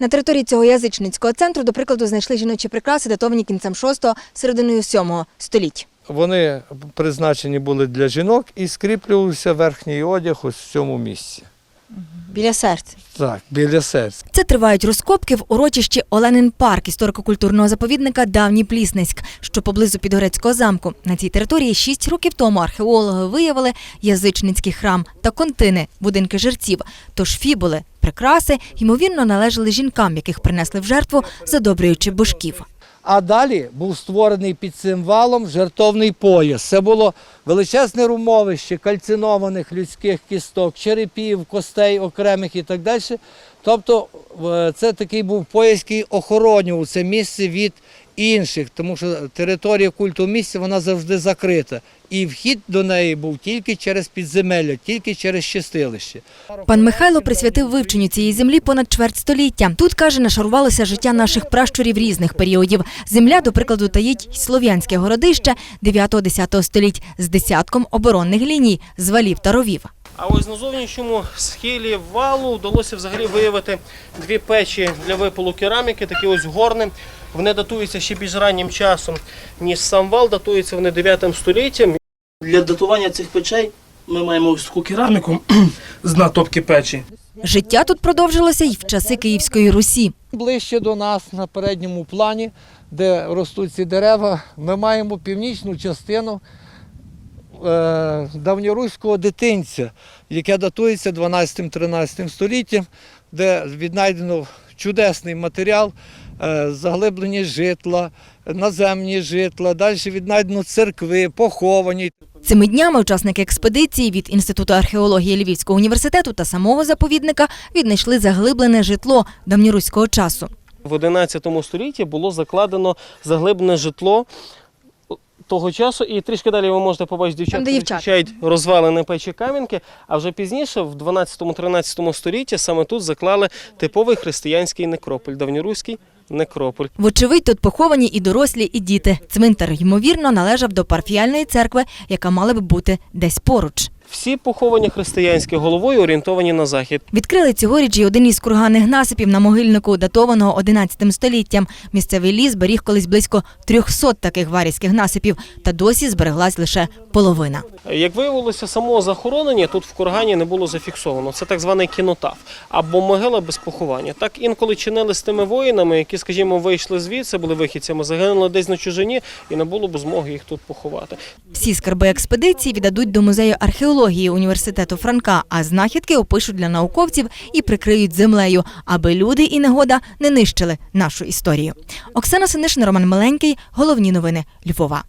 На території цього язичницького центру, до прикладу, знайшли жіночі прикраси, датовані кінцем 6-го, серединою 7-го століть. Вони призначені були для жінок і скріплювався верхній одяг ось в цьому місці. Біля серця. Так, біля серця. Це тривають розкопки в урочищі Оленин парк історико-культурного заповідника Давній Пліснеськ, що поблизу Підгорецького замку. На цій території шість років тому археологи виявили язичницький храм та контини, будинки жерців. Тож фібули, прикраси, ймовірно, належали жінкам, яких принесли в жертву, задобрюючи божків. А далі був створений під цим валом жертовний пояс. Це було величезне румовище кальцинованих людських кісток, черепів, костей окремих і так далі. Тобто е, це такий був пояс, який охоронював це місце від інших, тому що територія культу місця вона завжди закрита. І вхід до неї був тільки через підземелля, тільки через чистилище. Пан Михайло присвятив вивченню цієї землі понад чверть століття. Тут каже, нашарувалося життя наших пращурів різних періодів. Земля, до прикладу, таїть слов'янське городище 9-10 століть з десятком оборонних ліній з валів та ровів. А ось на зовнішньому схилі валу вдалося взагалі виявити дві печі для випалу кераміки, такі ось горни. Вони датуються ще більш раннім часом, ніж сам вал, датуються вони 9 століттям. Для датування цих печей ми маємо ось таку кераміку з натопки печі. Життя тут продовжилося й в часи Київської Русі. Ближче до нас на передньому плані, де ростуть ці дерева, ми маємо північну частину е, давньоруського дитинця, яке датується 12-13 століттям, де віднайдено чудесний матеріал, заглиблені житла, наземні житла, далі віднайдено церкви, поховані. Цими днями учасники експедиції від Інституту археології Львівського університету та самого заповідника віднайшли заглиблене житло давньоруського часу. В 11 столітті було закладено заглиблене житло того часу, і трішки далі ви можете побачити дівчат, вивчають розвалені печі кам'янки. А вже пізніше, в 12-13 столітті, саме тут заклали типовий християнський некрополь, давньоруський некрополь. Вочевидь, тут поховані і дорослі, і діти. Цвинтар, ймовірно, належав до парафіяльної церкви, яка мала б бути десь поруч. Всі поховані християнською головою орієнтовані на захід. Відкрили цьогоріч і один із курганних насипів на могильнику, датованого 11 століттям. Місцевий ліс зберіг колись близько 300 таких варізьких насипів, та досі збереглась лише половина. Як виявилося, самого захоронення тут в кургані не було зафіксовано. Це так званий кінотаф або могила без поховання. Так інколи чинили з тими воїнами, які, скажімо, вийшли звідси, були вихідцями, загинули десь на чужині і не було б змоги їх тут поховати. Всі скарби експедиції віддадуть до музею археології університету Франка, а знахідки опишуть для науковців і прикриють землею, аби люди і негода не нищили нашу історію. Оксана Синишин, Роман Миленький. Головні новини Львова.